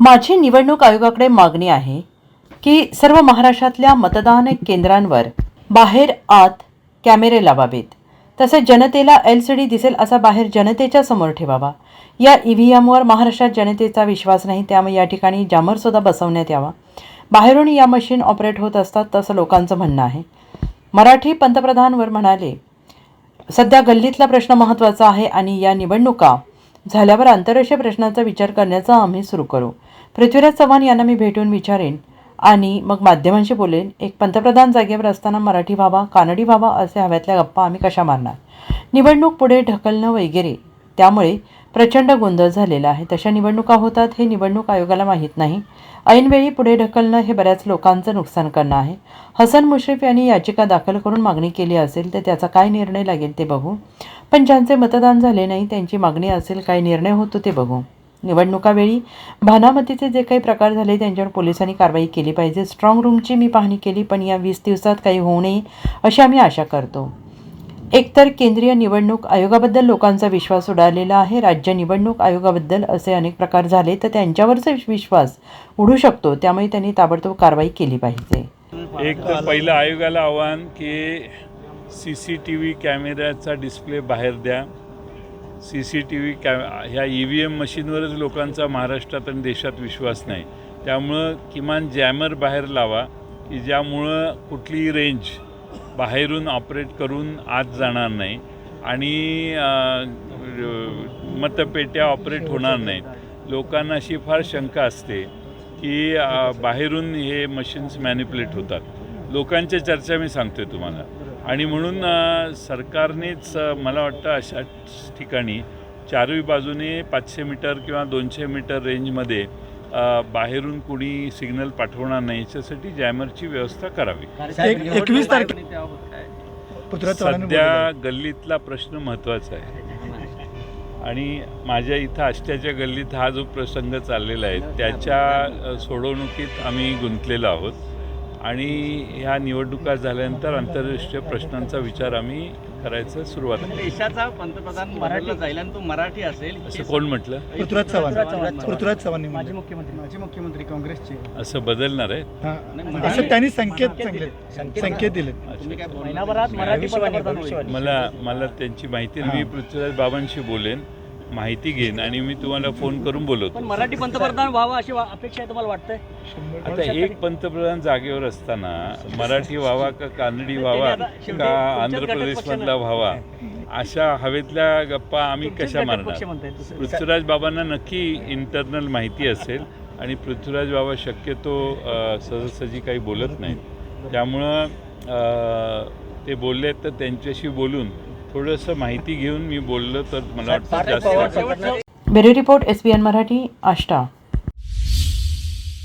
माझी निवडणूक आयोगाकडे मागणी आहे की सर्व महाराष्ट्रातल्या मतदान केंद्रांवर बाहेर आत कॅमेरे लावावेत. तसेच जनतेला एल सी डी दिसेल असा बाहेर जनतेच्या समोर ठेवावा. या ई व्ही एमवर महाराष्ट्रात जनतेचा विश्वास नाही त्यामुळे या ठिकाणी जामरसुद्धा बसवण्यात यावा. बाहेरून या मशीन ऑपरेट होत असतात तसं लोकांचं म्हणणं आहे. मराठी पंतप्रधानवर म्हणाले सध्या गल्लीतला प्रश्न महत्त्वाचा आहे आणि या निवडणुका झाल्यावर आंतरराष्ट्रीय प्रश्नाचा विचार करण्याचा आम्ही सुरू करू. पृथ्वीराज चव्हाण यांना मी भेटून विचारेन आणि मग माध्यमांशी बोलेन. एक पंतप्रधान जागेवर असताना मराठी व्हावा कानडी व्हावा असे हव्यातल्या गप्पा आम्ही कशा मारणार? निवडणूक पुढे ढकलणं वगैरे त्यामुळे प्रचंड गोंधळ झालेला आहे. तशा निवडणुका होतात हे निवडणूक आयोगाला माहीत नाही. ऐनवेळी पुढे ढकलणं हे बऱ्याच लोकांचं नुकसान करणं आहे. हसन मुश्रीफ यांनी याचिका दाखल करून मागणी केली असेल तर त्याचा काय निर्णय लागेल ते बघू. पण ज्यांचे मतदान झाले नाही त्यांची मागणी असेल काय निर्णय होतो ते बघू. निवडणुकावेळी भानामतीचे जे काही प्रकार झाले त्यांच्यावर पोलिसांनी कारवाई केली पाहिजे. स्ट्रॉंग रूमची मी पाहणी केली पण या वीस दिवसात काही होऊ नये अशी आम्ही आशा करतो. एकतर केंद्रीय निवडणूक आयोगाबद्दल लोकांचा विश्वास उडालेला आहे राज्य निवडणूक आयोगाबद्दल असे अनेक प्रकार झाले तर त्यांच्यावरचा विश्वास उडू शकतो. त्यामुळे त्यांनी ताबडतोब कारवाई केली पाहिजे. एक तर पहिलं आयोगाला आव्हान की सी सी टी व्ही कॅमेऱ्याचा डिस्प्ले बाहेर द्या. सी सी टी व्ही कॅ ह्या ई व्ही एम मशीनवरच लोकांचा महाराष्ट्रात आणि देशात विश्वास नाही. त्यामुळं किमान जॅमर बाहेर लावा की ज्यामुळं कुठलीही रेंज बाहेरून ऑपरेट करून आत जाणार नाही आणि मतपेट्या ऑपरेट होणार नाहीत. लोकांना अशी फार शंका असते की बाहेरून हे मशीन्स मॅनिपुलेट होतात. लोकांच्या चर्चा मी सांगतोय तुम्हाला. आणि म्हणून सरकारनेच मला वाटतं अशा ठिकाणी चारही बाजूने पाचशे मीटर किंवा दोनशे मीटर रेंजमध्ये बाहेरून कुणी सिग्नल पाठवणार नाही याच्यासाठी जॅमरची व्यवस्था करावी. एक- एकवीस तारखे पुत्र सध्या गल्लीतला प्रश्न महत्त्वाचा आहे. आणि माझ्या इथं आष्ट्याच्या गल्लीत हा जो प्रसंग चाललेला आहे त्याच्या सोडवणुकीत आम्ही गुंतलेलो आहोत. आणि ह्या निवडणुका झाल्यानंतर आंतरराष्ट्रीय प्रश्नांचा विचार आम्ही करायचं सुरुवात. देशाचा पंतप्रधान मराठी जाईल आणि तो मराठी असेल असं कोण म्हटलं? पृथ्वीराज चव्हाण. पृथ्वीराज चव्हाण माजी. मुख्यमंत्री. माजी मुख्यमंत्री काँग्रेसचे. असं बदलणार आहे असं त्यांनी संकेत संकेत सांगले दिले. संकेत दिले महिनाभरात मराठी. मला मला त्यांची माहिती मी पृथ्वीराज बाबांशी बोलेन. माहिती घेईन आणि मी तुम्हाला फोन करून बोलवतो. पण मराठी पंतप्रधान व्हावं अशी वा- अपेक्षा आहे तुम्हाला वाटतंय? आता एक पंतप्रधान जागेवर असताना मराठी व्हावा का कानडी व्हावा का आंध्र प्रदेशमधला व्हावा? अशा हवेतल्या गप्पा आम्ही कशा पक्ष मारणार? म्हणताय तसं. पृथ्वीराज बाबांना नक्की इंटरनल माहिती असेल आणि पृथ्वीराज बाबा शक्यतो अ, सहजासहजी काही बोलत नाहीत. त्यामुळं अ, ते बोलले तर त्यांच्याशी बोलून थोडंसं माहिती घेऊन मी बोललो तर मला वाटतं जास्त bureau report S B N Marathi Ashta.